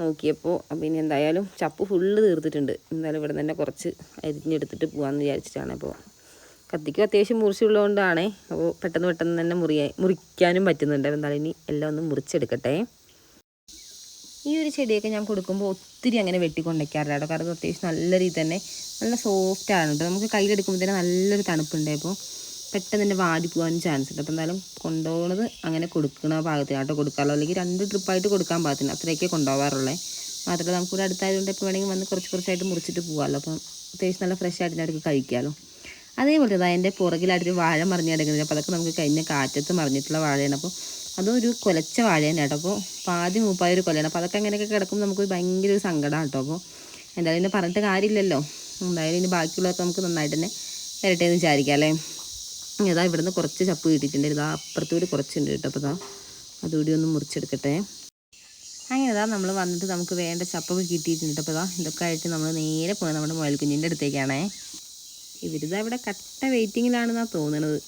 നോക്കിയപ്പോൾ ഇനി എന്തായാലും ചപ്പ് ഫുള്ള് തീർത്തിട്ടുണ്ട്. എന്തായാലും ഇവിടെ തന്നെ കുറച്ച് അരിഞ്ഞെടുത്തിട്ട് പോകാമെന്ന് വിചാരിച്ചിട്ടാണ് അപ്പോൾ കത്തിക്കും അത്യാവശ്യം മുറിച്ചുള്ളതുകൊണ്ടാണ്. അപ്പോൾ പെട്ടെന്ന് പെട്ടെന്ന് തന്നെ മുറിയായി മുറിക്കാനും പറ്റുന്നുണ്ട്. എന്തായാലും ഇനി എല്ലാം ഒന്ന് മുറിച്ചെടുക്കട്ടെ. ഈ ഒരു ചെടിയൊക്കെ ഞാൻ കൊടുക്കുമ്പോൾ ഒത്തിരി അങ്ങനെ വെട്ടിക്കൊണ്ടയ്ക്കാറില്ല കേട്ടോ. കാരണം അത്യാവശ്യം നല്ല രീതി തന്നെ നല്ല സോഫ്റ്റ് ആണ് കേട്ടോ. നമുക്ക് കയ്യിലെടുക്കുമ്പോൾ തന്നെ നല്ലൊരു തണുപ്പുണ്ട്. അപ്പോൾ പെട്ടെന്ന് തന്നെ വാടി പോകാനും ചാൻസ് ഉണ്ട്. അപ്പോൾ എന്തായാലും കൊണ്ടുപോകുന്നത് അങ്ങനെ കൊടുക്കുന്ന പാകത്തിന് കേട്ടോ കൊടുക്കാറുള്ളൂ അല്ലെങ്കിൽ രണ്ട് ട്രിപ്പായിട്ട് കൊടുക്കാൻ പാകത്തിന് അത്രയൊക്കെ കൊണ്ടുപോകാറുള്ളേ. മാത്രമല്ല നമുക്കിവിടെ അടുത്തായതുകൊണ്ട് ഇപ്പോൾ വേണമെങ്കിൽ വന്ന് കുറച്ച് കുറച്ചായിട്ട് മുറിച്ചിട്ട് പോകാമല്ലോ. അപ്പം അത്യാവശ്യം നല്ല ഫ്രഷ് ആയിട്ട് അവർക്ക് കഴിക്കാമല്ലോ. അതേപോലെ തന്നെ അതിന്റെ പുറകിലായിട്ടൊരു വാഴ മറിഞ്ഞ് കിടക്കുന്നില്ല അപ്പോൾ അതൊക്കെ നമുക്ക് കഴിഞ്ഞ കാറ്റത്ത് മറിഞ്ഞിട്ടുള്ള വാഴയാണ്. അപ്പോൾ അതും ഒരു കുലച്ച വാഴയാണ് കേട്ടോ. അപ്പോൾ പാതി മൂപ്പായ ഒരു കൊലയാണ്. അപ്പോൾ അതൊക്കെ അങ്ങനെയൊക്കെ കിടക്കുമ്പോൾ നമുക്ക് ഭയങ്കര ഒരു സങ്കടമാണ് കേട്ടോ. അപ്പോൾ എന്തായാലും ഇതിനെ പറഞ്ഞിട്ട് കാര്യമില്ലല്ലോ. എന്തായാലും ഇനി ബാക്കിയുള്ളതൊക്കെ നമുക്ക് നന്നായിട്ട് തന്നെ വരട്ടെ എന്ന് വിചാരിക്കാം അല്ലേ? ഇതാ ഇവിടുന്ന് കുറച്ച് ചപ്പ് കിട്ടിയിട്ടുണ്ട്. ഇതാ അപ്പുറത്തൂടി കുറച്ചുണ്ട് കേട്ടോ. അപ്പോൾ അതാ അതുകൂടി ഒന്ന് മുറിച്ചെടുക്കട്ടെ. അങ്ങനെ ഇതാ നമ്മൾ വന്നിട്ട് നമുക്ക് വേണ്ട ചപ്പൊക്കെ കിട്ടിയിട്ടുണ്ട് അപ്പോൾ ഇതാ ഇതൊക്കെ ആയിട്ട് നമ്മൾ നേരെ പോയത് നമ്മുടെ മുയൽ കുഞ്ഞിന്റെ അടുത്തേക്കാണേ. ഇവരിതാ ഇവിടെ കട്ട വെയിറ്റിങ്ങിലാണെന്നാണ് തോന്നുന്നത്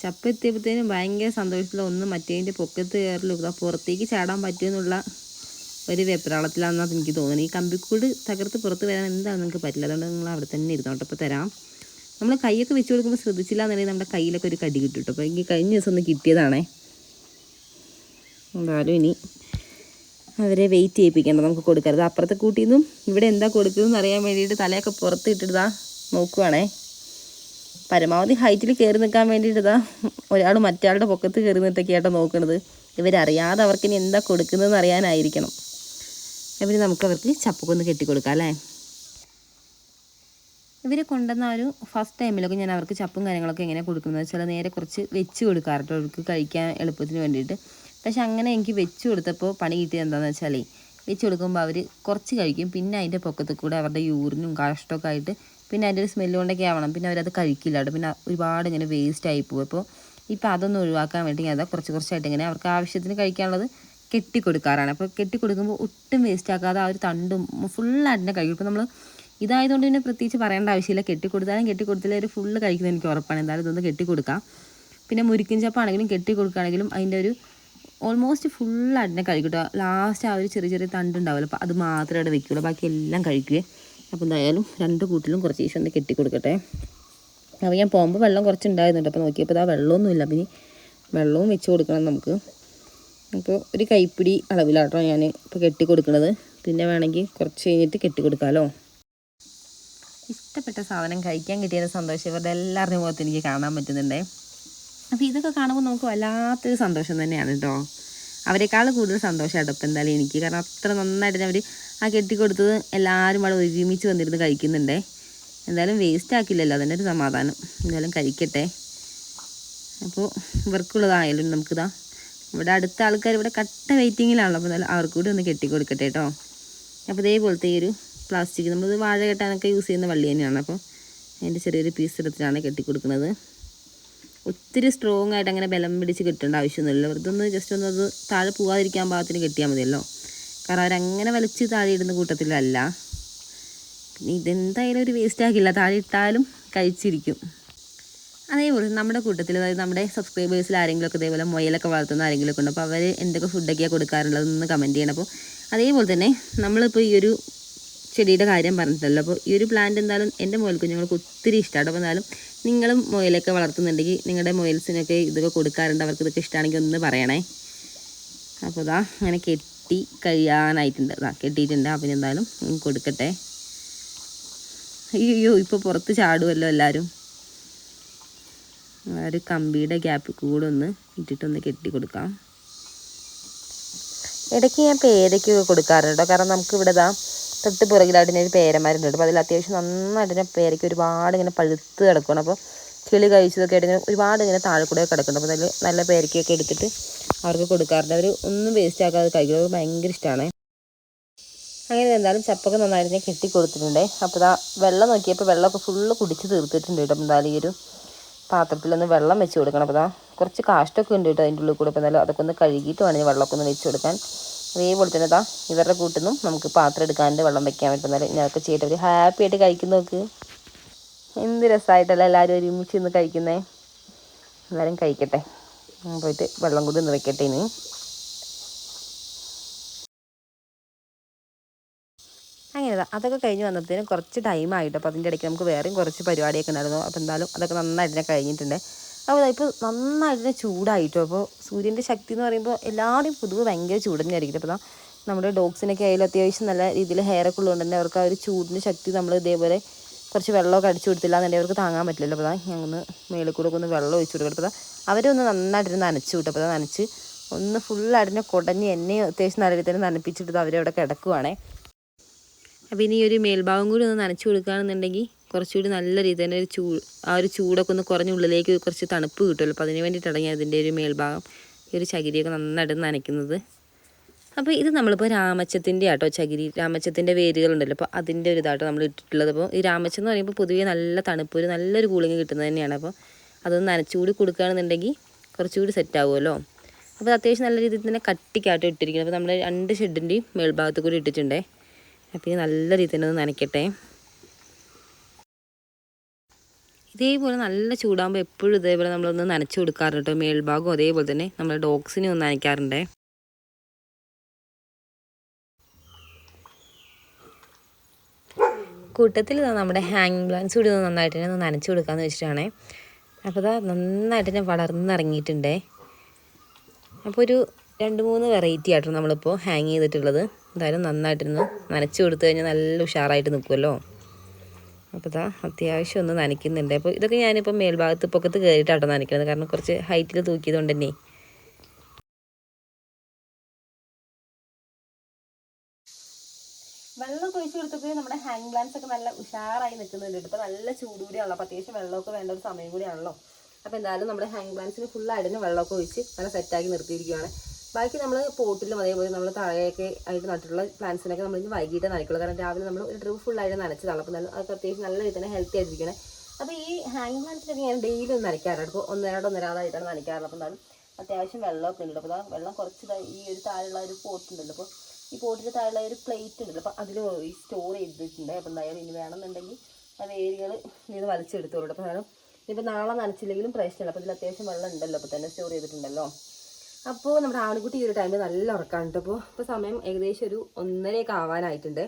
ചപ്പ് എത്തിയപ്പോഴത്തേനും ഭയങ്കര സന്തോഷത്തിൽ ഒന്ന് മറ്റേതിന്റെ പൊക്കത്ത് കയറലും പുറത്തേക്ക് ചാടാൻ പറ്റുമെന്നുള്ള ഒരു വെപ്രാളത്തിലാണെന്നാണ് എനിക്ക് തോന്നുന്നത്. ഈ കമ്പിക്കൂട് തകർത്ത് പുറത്ത് വരാൻ എന്താണെന്ന് നിങ്ങൾക്ക് പറ്റില്ല. അതുകൊണ്ട് നിങ്ങൾ അവിടെ തന്നെ ഇരുന്നോട്ടെ. അപ്പോൾ തരാം. നമ്മൾ കൈയൊക്കെ വെച്ച് കൊടുക്കുമ്പോൾ ശ്രദ്ധിച്ചില്ല എന്നുണ്ടെങ്കിൽ നമ്മുടെ കയ്യിലൊക്കെ ഒരു കടി കിട്ടും കേട്ടോ. അപ്പോൾ എനിക്ക് കഴിഞ്ഞ ദിവസം ഒന്ന് കിട്ടിയതാണേ. എന്തായാലും ഇനി അവരെ വെയിറ്റ് ചെയ്യിപ്പിക്കേണ്ട നമുക്ക് കൊടുക്കരുത്. അപ്പുറത്തെ കൂട്ടിയെന്നും ഇവിടെ എന്താ കൊടുക്കുന്നതെന്ന് അറിയാൻ വേണ്ടിയിട്ട് തലയൊക്കെ പുറത്ത് ഇട്ടിട്ടാ നോക്കുവാണേ. പരമാവധി ഹൈറ്റിൽ കയറി നിൽക്കാൻ വേണ്ടിയിട്ടാ ഒരാൾ മറ്റയാളുടെ പൊക്കത്ത് കയറി നിന്നിട്ടൊക്കെയാട്ടോ നോക്കുന്നത് ഇവരറിയാതെ അവർക്ക് ഇനി എന്താ കൊടുക്കുന്നതെന്ന് അറിയാനായിരിക്കണം. ഇവർ നമുക്ക് അവർക്ക് ചപ്പക്കൊന്ന് കെട്ടിക്കൊടുക്കാം അല്ലേ? ഇവർ കൊണ്ടുവന്ന ഒരു ഫസ്റ്റ് ടൈമിലൊക്കെ ഞാൻ അവർക്ക് ചപ്പും കാര്യങ്ങളൊക്കെ എങ്ങനെ കൊടുക്കുന്നത് ചില നേരെ കുറച്ച് വെച്ച് കൊടുക്കാറുണ്ട്. അവർക്ക് കഴിക്കാൻ എളുപ്പത്തിന് വേണ്ടിയിട്ട്. പക്ഷെ അങ്ങനെ എനിക്ക് വെച്ച് കൊടുത്തപ്പോൾ പണി കിട്ടിയത് എന്താണെന്ന് വെച്ചാലേ വെച്ച് കൊടുക്കുമ്പോൾ അവർ കുറച്ച് കഴിക്കും. പിന്നെ അതിന്റെ പൊക്കത്തിൽ കൂടെ അവരുടെ യൂറിനും കാഷ്ടമൊക്കെ ആയിട്ട് പിന്നെ അതിന്റെ ഒരു സ്മെല്ല് കൊണ്ടൊക്കെ ആവണം. പിന്നെ അവരത് കഴിക്കില്ല കേട്ടോ. പിന്നെ ഒരുപാട് ഇങ്ങനെ വേസ്റ്റ് ആയി പോകും അപ്പോൾ ഇപ്പോൾ അതൊന്നും ഒഴിവാക്കാൻ വേണ്ടി അതാ കുറച്ച് കുറച്ചായിട്ട് ഇങ്ങനെ അവർക്ക് ആവശ്യത്തിന് കഴിക്കാനുള്ളത് കെട്ടി കൊടുക്കാറാണ് അപ്പോൾ കെട്ടി കൊടുക്കുമ്പോൾ ഒട്ടും വേസ്റ്റ് ആക്കാതെ ആ ഒരു തണ്ടും ഫുള്ളായിട്ട് തന്നെ കഴിക്കും. ഇപ്പോൾ നമ്മൾ ഇതായതുകൊണ്ട് പിന്നെ പ്രത്യേകിച്ച് പറയേണ്ട ആവശ്യമില്ല. കെട്ടി കൊടുത്താലും കെട്ടി കൊടുത്തില്ല ഒരു ഫുള്ള് കഴിക്കുന്നത് എനിക്ക് ഉറപ്പാണ്. എന്തായാലും ഇതൊന്ന് കെട്ടി കൊടുക്കാം പിന്നെ മുരിക്കും ചപ്പാണെങ്കിലും കെട്ടി കൊടുക്കുകയാണെങ്കിലും അതിന്റെ ഒരു ഓൾമോസ്റ്റ് ഫുള്ളായിട്ട് തന്നെ കഴിക്കും കേട്ടോ. ലാസ്റ്റ് ആ ഒരു ചെറിയ ചെറിയ തണ്ട് ഉണ്ടാവുമല്ലോ അപ്പോൾ അത് മാത്രമേ അവിടെ വെക്കുകയുള്ളൂ ബാക്കി എല്ലാം കഴിക്കുകയെ അപ്പോൾ എന്തായാലും രണ്ട് കൂട്ടിലും കുറച്ച് ഈശോ ഒന്ന് കെട്ടി കൊടുക്കട്ടെ അപ്പോൾ ഞാൻ പോകുമ്പോൾ വെള്ളം കുറച്ച് ഉണ്ടായിരുന്നുണ്ട് അപ്പോൾ നോക്കിയപ്പോൾ ആ വെള്ളമൊന്നുമില്ല പിന്നെ വെള്ളവും വെച്ച് കൊടുക്കണം നമുക്ക്. അപ്പോൾ ഒരു കൈപ്പിടി അളവിലാട്ടോ ഞാൻ ഇപ്പോൾ കെട്ടി കൊടുക്കുന്നത് പിന്നെ വേണമെങ്കിൽ കുറച്ച് കഴിഞ്ഞിട്ട് കെട്ടി കൊടുക്കാമല്ലോ ഇഷ്ടപ്പെട്ട സാധനം കഴിക്കാൻ കിട്ടിയത് സന്തോഷം. ഇവരുടെ എല്ലാവരുടെയും മുഖത്ത് എനിക്ക് കാണാൻ പറ്റുന്നുണ്ടേ. അപ്പോൾ ഇതൊക്കെ കാണുമ്പോൾ നമുക്ക് വല്ലാത്തൊരു സന്തോഷം തന്നെയാണ് കേട്ടോ. അവരെക്കാൾ കൂടുതൽ സന്തോഷമായിട്ട് അപ്പം എന്തായാലും എനിക്ക്. കാരണം അത്ര നന്നായിട്ട് അവർ ആ കെട്ടിക്കൊടുത്തത് എല്ലാവരും അവിടെ ഒരുമിച്ച് വന്നിരുന്ന് കഴിക്കുന്നുണ്ടേ. എന്തായാലും വേസ്റ്റ് ആക്കില്ലല്ലോ അതിന്റെ ഒരു സമാധാനം. എന്തായാലും കഴിക്കട്ടെ. അപ്പോൾ ഇവർക്കുള്ളതായാലും നമുക്കിതാ ഇവിടെ അടുത്ത ആൾക്കാർ ഇവിടെ കട്ട വെയിറ്റിങ്ങിലാണല്ലോ അപ്പോൾ എന്തായാലും അവർക്ക് കൂടി ഒന്ന് കെട്ടിക്കൊടുക്കട്ടെ കേട്ടോ. അപ്പോൾ ഇതേപോലത്തെ ഈ ഒരു പ്ലാസ്റ്റിക് നമ്മളിത് വാഴ കെട്ടാനൊക്കെ യൂസ് ചെയ്യുന്ന വള്ളി തന്നെയാണ്. അപ്പോൾ അതിന്റെ ചെറിയൊരു പീസ് എടുത്തിട്ടാണ് കെട്ടിക്കൊടുക്കുന്നത്. ഒത്തിരി സ്ട്രോങ് ആയിട്ട് അങ്ങനെ ബലം പിടിച്ച് കിട്ടേണ്ട ആവശ്യമൊന്നുമില്ല. വെറുതെ ഒന്ന് ജസ്റ്റ് ഒന്ന് അത് താഴെ പോകാതിരിക്കാൻ പാകത്തിന് കിട്ടിയാൽ മതിയല്ലോ. കാരണം അവരങ്ങനെ വലിച്ച് താഴെ ഇടുന്ന കൂട്ടത്തിലല്ല. പിന്നെ ഇതെന്തായാലും ഒരു വേസ്റ്റ് ആക്കില്ല. താഴെ ഇട്ടാലും കഴിച്ചിരിക്കും. അതേപോലെ നമ്മുടെ കൂട്ടത്തിൽ അതായത് നമ്മുടെ സബ്സ്ക്രൈബേഴ്സിൽ ആരെങ്കിലുമൊക്കെ ഇതേപോലെ മുയലൊക്കെ വളർത്തുന്ന ആരെങ്കിലുമൊക്കെ ഉണ്ട്? അപ്പോൾ അവർ എന്തൊക്കെ ഫുഡൊക്കെയാണ് കൊടുക്കാറുള്ളതെന്ന് കമന്റ് ചെയ്യണം. അപ്പോൾ അതേപോലെ തന്നെ നമ്മളിപ്പോൾ ഈ ഒരു ചെടിയുടെ കാര്യം പറഞ്ഞിട്ടല്ലോ. അപ്പോൾ ഈ ഒരു പ്ലാന്റ് എന്തായാലും എന്റെ മുയൽ കുഞ്ഞുങ്ങൾക്ക് ഒത്തിരി ഇഷ്ടമാണ് അപ്പോൾ എന്തായാലും നിങ്ങളും മുയലൊക്കെ വളർത്തുന്നുണ്ടെങ്കിൽ നിങ്ങളുടെ മുയൽസിനൊക്കെ ഇതൊക്കെ കൊടുക്കാറുണ്ട്. അവർക്ക് ഇതൊക്കെ ഇഷ്ടമാണെങ്കിൽ ഒന്ന് പറയണേ. അപ്പോൾ ഇതാ അങ്ങനെ കെട്ടി കഴിയാനായിട്ടുണ്ട്. ഇതാ കെട്ടിയിട്ടുണ്ട്. അപ്പം എന്തായാലും കൊടുക്കട്ടെ. അയ്യോ ഇപ്പോൾ പുറത്ത് ചാടുമല്ലോ എല്ലാവരും. ഒരു കമ്പിയുടെ ഗ്യാപ്പിൽ കൂടെ ഒന്ന് ഇട്ടിട്ടൊന്ന് കെട്ടി കൊടുക്കാം. ഇടയ്ക്ക് ഞാൻ പേരയ്ക്കൊക്കെ കൊടുക്കാറുണ്ട് കേട്ടോ. കാരണം നമുക്ക് ഇവിടെ ഇതാ തൊട്ട് പുറകിലായിട്ട് ഇങ്ങനെ ഒരു പേരമരുന്നുണ്ട് അപ്പോൾ അതിൽ അത്യാവശ്യം നന്നായിട്ട് ഇങ്ങനെ പേരയ്ക്ക് ഒരുപാട് ഇങ്ങനെ പഴുത്ത് കിടക്കണം അപ്പോൾ ചെളി കഴിച്ചതൊക്കെ ആയിട്ട് ഇങ്ങനെ ഒരുപാട് ഇങ്ങനെ താഴെ കൂടെ കിടക്കുന്നുണ്ട്. അപ്പോൾ അതിൽ നല്ല പേരയ്ക്കൊക്കെ എടുത്തിട്ട് അവർക്ക് കൊടുക്കാറുണ്ട്. അവർ ഒന്നും വേസ്റ്റ് ആക്കാതെ കഴിക്കും അവർക്ക് ഭയങ്കര ഇഷ്ടമാണ് അങ്ങനെ എന്തായാലും ചപ്പൊക്കെ നന്നായിട്ട് ഞാൻ കെട്ടി കൊടുത്തിട്ടുണ്ട് അപ്പോൾ ഇതാ വെള്ളം നോക്കിയപ്പോൾ വെള്ളമൊക്കെ ഫുള്ള് കുടിച്ച് തീർത്തിട്ടുണ്ട് കേട്ടോ. എന്തായാലും ഈ ഒരു പാത്രത്തിലൊന്ന് വെള്ളം വെച്ച് കൊടുക്കണം. അപ്പോൾ ഇതാ കുറച്ച് കാഷ്ടമൊക്കെ ഉണ്ട് കേട്ടോ അതിന്റെ ഉള്ളിൽ കൂടെ. അപ്പോൾ എന്തായാലും അതൊക്കെ ഒന്ന് കഴുകിയിട്ട് വേണം ഈ വെള്ളമൊക്കെ ഒന്ന് വെച്ച് കൊടുക്കാൻ. അതേപോലെ തന്നെ ഇതാ ഇവരുടെ കൂട്ടിൽ നിന്നും നമുക്ക് പാത്രം എടുക്കാണ്ട് വെള്ളം വെക്കാൻ പറ്റും. എന്നാലും ഞാനൊക്കെ ചെയ്തിട്ട് അവർ ഹാപ്പി ആയിട്ട് കഴിക്കുന്ന നോക്ക്. എന്ത് രസമായിട്ടല്ല എല്ലാവരും ഒരുമിച്ച് ഇന്ന് കഴിക്കുന്നേ? എല്ലാവരും കഴിക്കട്ടെ. പോയിട്ട് വെള്ളം കൂടി ഒന്ന് വെക്കട്ടെ ഇനി. അങ്ങനെ അതൊക്കെ കഴിഞ്ഞ് വന്നതിന് കുറച്ച് ടൈം ആയിട്ട്. അപ്പോൾ അതിന്റെ ഇടയ്ക്ക് നമുക്ക് വേറെയും കുറച്ച് പരിപാടിയൊക്കെ ഉണ്ടായിരുന്നു. അപ്പോൾ എന്തായാലും അതൊക്കെ നന്നായിട്ട് കഴിഞ്ഞിട്ടുണ്ട്. അപ്പോൾ ഇപ്പോൾ നന്നായിട്ട് ചൂടായിട്ടോ. അപ്പോൾ സൂര്യന്റെ ശക്തി എന്ന് പറയുമ്പോൾ എല്ലാവരുടെയും പൊതുവെ ഭയങ്കര ചൂട് തന്നെയായിരിക്കും അപ്പോൾ നമ്മുടെ ഡോഗ്സിനൊക്കെ ആയാലും അത്യാവശ്യം നല്ല രീതിയിൽ ഹെയറൊക്കെ ഉള്ളതുകൊണ്ട് തന്നെ അവർക്ക് ആ ഒരു ചൂടിന്റെ ശക്തി നമ്മൾ ഇതേപോലെ കുറച്ച് വെള്ളമൊക്കെ അടിച്ചു കൊടുത്തില്ല എന്നുണ്ടെങ്കിൽ അവർക്ക് താങ്ങാൻ പറ്റില്ലല്ലോ. അപ്പോൾ ഞങ്ങൾ മേളിൽ കൂടെ ഒക്കെ ഒന്ന് വെള്ളം ഒഴിച്ചു കൊടുക്കും അപ്പോൾ അവരൊന്ന് നന്നായിട്ട് നനച്ചു വിട്ടു. അപ്പോൾ നനച്ച് ഒന്ന് ഫുള്ളായിട്ട് കുടഞ്ഞ് എന്നെ അത്യാവശ്യം നല്ല രീതിയിൽ നനപ്പിച്ചിട്ട് അവരവിടെ കിടക്കുവാണേ. അപ്പോൾ ഇനി ഈ ഒരു മേൽഭാഗം കൂടി ഒന്ന് നനച്ചു കൊടുക്കുകയാണെന്നുണ്ടെങ്കിൽ കുറച്ചുകൂടി നല്ല രീതിയിൽ തന്നെ ഒരു ചൂ ആ ഒരു ചൂടൊക്കെ ഒന്ന് കുറഞ്ഞ ഉള്ളിലേക്ക് കുറച്ച് തണുപ്പ് കിട്ടുമല്ലോ. അപ്പോൾ അതിന് വേണ്ടിയിട്ടാണ് ഞാൻ ഇതിന്റെ ഒരു മേൽഭാഗം ഈ ഒരു ചകിരിയൊക്കെ നന്നായിട്ട് നനയ്ക്കുന്നത്. അപ്പോൾ ഇത് നമ്മളിപ്പോൾ രാമച്ചത്തിന്റെ ആട്ടോ ചകിരി രാമച്ചത്തിന്റെ വേരുകളുണ്ടല്ലോ. അപ്പോൾ അതിന്റെ ഒരു ഇതാട്ടോ നമ്മൾ ഇട്ടിട്ടുള്ളത്. അപ്പോൾ ഈ രാമച്ചം എന്ന് പറയുമ്പോൾ പൊതുവേ നല്ല തണുപ്പ് ഒരു നല്ലൊരു കൂളിങ് കിട്ടുന്നത് തന്നെയാണ്. അപ്പോൾ അതൊന്ന് നനച്ചുകൂടി കൊടുക്കുകയാണെന്നുണ്ടെങ്കിൽ കുറച്ചുകൂടി സെറ്റ് ആവുമല്ലോ അപ്പോൾ അത് അത്യാവശ്യം നല്ല രീതിയിൽ തന്നെ കട്ടിക്കാട്ടോ ഇട്ടിരിക്കുന്നത്. അപ്പോൾ നമ്മൾ രണ്ട് ഷെഡിന്റെയും മേൽഭാഗത്ത് കൂടി ഇട്ടിട്ടുണ്ടേ. അപ്പോൾ ഇത് നല്ല രീതിയിൽ തന്നെ ഒന്ന് നനയ്ക്കട്ടെ. ഇതേപോലെ നല്ല ചൂടാകുമ്പോൾ എപ്പോഴും ഇതേപോലെ നമ്മളൊന്ന് നനച്ചു കൊടുക്കാറുണ്ട് കേട്ടോ. മേൽഭാഗവും അതേപോലെ തന്നെ നമ്മൾ ഡോഗ്സിനെ ഒന്ന് നനയ്ക്കാറുണ്ട്. കൂട്ടത്തിൽ നമ്മുടെ ഹാങ്ങിങ് പ്ലാന്റ്സ് കൂടി ഒന്ന് നന്നായിട്ട് തന്നെ ഒന്ന് നനച്ചു കൊടുക്കാന്ന് വെച്ചിട്ടാണേ. അപ്പോൾ ഇതാ നന്നായിട്ട് തന്നെ വളർന്നിറങ്ങിയിട്ടുണ്ടേ. അപ്പോൾ ഒരു രണ്ട് മൂന്ന് വെറൈറ്റി ആയിട്ടാണ് നമ്മളിപ്പോൾ ഹാങ് ചെയ്തിട്ടുള്ളത്. എന്തായാലും നന്നായിട്ടൊന്ന് നനച്ചു കൊടുത്തു കഴിഞ്ഞാൽ നല്ല ഉഷാറായിട്ട് നിൽക്കുമല്ലോ അപ്പോൾ ഇതാ അത്യാവശ്യം ഒന്ന് നനയ്ക്കുന്നുണ്ട്. അപ്പോൾ ഇതൊക്കെ ഞാനിപ്പോൾ മേൽഭാഗത്ത് പൊക്കത്ത് കയറിയിട്ടാട്ടോ നനയ്ക്കുന്നത് കാരണം കുറച്ച് ഹൈറ്റിൽ തൂക്കിയതുകൊണ്ട് തന്നെ വെള്ളം ഒഴിച്ച് കൊടുത്തപ്പോൾ നമ്മുടെ ഹാങ് ഗ്ലാൻസ് ഒക്കെ നല്ല ഉഷാറായി നിൽക്കുന്നുണ്ട്. ഇപ്പോൾ നല്ല ചൂട് കൂടിയാണല്ലോ. അപ്പോൾ അത്യാവശ്യം വെള്ളമൊക്കെ വേണ്ട ഒരു സമയം കൂടിയാണല്ലോ. അപ്പോൾ എന്തായാലും നമ്മുടെ ഹാങ് ഫുൾ അടിഞ്ഞ് വെള്ളമൊക്കെ ഒഴിച്ച് നല്ല സെറ്റാക്കി നിർത്തിയിരിക്കുകയാണ് ബാക്കി നമ്മൾ പോട്ടിലും അതേപോലെ നമ്മൾ താഴെയൊക്കെ ആയിട്ട് നട്ടിട്ടുള്ള പ്ലാന്റ്സിനൊക്കെ നമ്മൾ ഇനി വൈകിട്ട് നനയ്ക്കുള്ളൂ. കാരണം രാവിലെ നമ്മൾ ഒരു ഡ്രിപ്പ് ഫുള്ളായിട്ട് നനച്ചതാണ് അപ്പോൾ നല്ല അത്യാവശ്യം നല്ല രീതിയിൽ തന്നെ ഹെൽത്തി ആയിട്ടിരിക്കണേ. അപ്പോൾ ഈ ഹാങ് പ്ലാന്റ്സിനൊക്കെ ഞാൻ ഡെയിലി ഒന്ന് നനയ്ക്കാറുണ്ട്. അപ്പോൾ ഒന്നരാട് ഒന്നരാടായിട്ടാണ് നനയ്ക്കാറുള്ളത്. അപ്പോൾ എന്താണ്? അത്യാവശ്യം വെള്ളമൊക്കെ ഉണ്ടല്ലോ. അപ്പോൾ വെള്ളം കുറച്ച് ഈ ഒരു താഴെയുള്ള ഒരു പോട്ട് ഉണ്ടല്ലോ. അപ്പോൾ ഈ പോട്ടിന്റെ താഴെയുള്ള ഒരു പ്ലേറ്റ് ഉണ്ടല്ലോ. അപ്പോൾ അതിൽ സ്റ്റോർ ചെയ്തിട്ടുണ്ട്. അപ്പോൾ എന്തായാലും ഇനി വേണമെന്നുണ്ടെങ്കിൽ ആ വേരുകൾ ഇത് വലിച്ചെടുത്തോളൂ അപ്പോൾ എന്തായാലും ഇനിയിപ്പോൾ നാളെ നനച്ചില്ലെങ്കിലും പ്രശ്നമില്ല. അപ്പോൾ ഇതിൽ അത്യാവശ്യം വെള്ളം ഉണ്ടല്ലോ. അപ്പോൾ തന്നെ സ്റ്റോർ ചെയ്തിട്ടുണ്ടല്ലോ. അപ്പോൾ നമ്മുടെ ആൺകുട്ടി ഈ ഒരു ടൈമിൽ നല്ല ഉറക്കാണ് കേട്ടോ അപ്പോൾ ഇപ്പോൾ സമയം ഏകദേശം ഒരു ഒന്നരയൊക്കെ ആവാനായിട്ടുണ്ട്.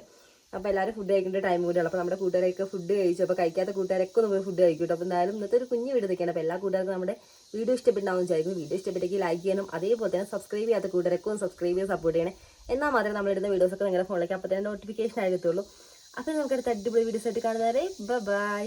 അപ്പോൾ എല്ലാവരും ഫുഡ് കഴിക്കേണ്ട ടൈം കൂടിയാണ്. അപ്പോൾ നമ്മുടെ കൂട്ടുകാരൊക്കെ ഫുഡ് കഴിച്ചു. അപ്പോൾ കഴിക്കാത്ത കൂട്ടുകാരൊക്കെ പോയി ഫുഡ് കഴിക്കും കേട്ടോ അപ്പോൾ എന്തായാലും ഇന്നത്തെ ഒരു കുഞ്ഞു വീട് നിൽക്കുകയാണ് അപ്പോൾ എല്ലാ കൂട്ടുകാർക്കും നമ്മുടെ വീഡിയോ ഇഷ്ടപ്പെട്ടാവും വിചാരിക്കും വീഡിയോ ഇഷ്ടപ്പെട്ടെങ്കിൽ ലൈക്ക് ചെയ്യാനും അതേപോലെ തന്നെ സബ്സ്ക്രൈബ് ചെയ്യാത്ത കൂട്ടുകാരൊക്കെ ഒന്ന് സബ്സ്ക്രൈബ് ചെയ്ത് സപ്പോർട്ട് ചെയ്യണേ. എന്നാൽ മാത്രമേ നമ്മൾ ഇടുന്ന വീഡിയോസൊക്കെ നിങ്ങളുടെ ഫോണിലേക്ക് അപ്പോൾ തന്നെ നോട്ടിഫിക്കേഷൻ ആയി എത്തുള്ളൂ അപ്പോൾ നമുക്കൊരു അടിപൊളി വീഡിയോസ് ആയിട്ട് കാണുന്നവരെ ബൈ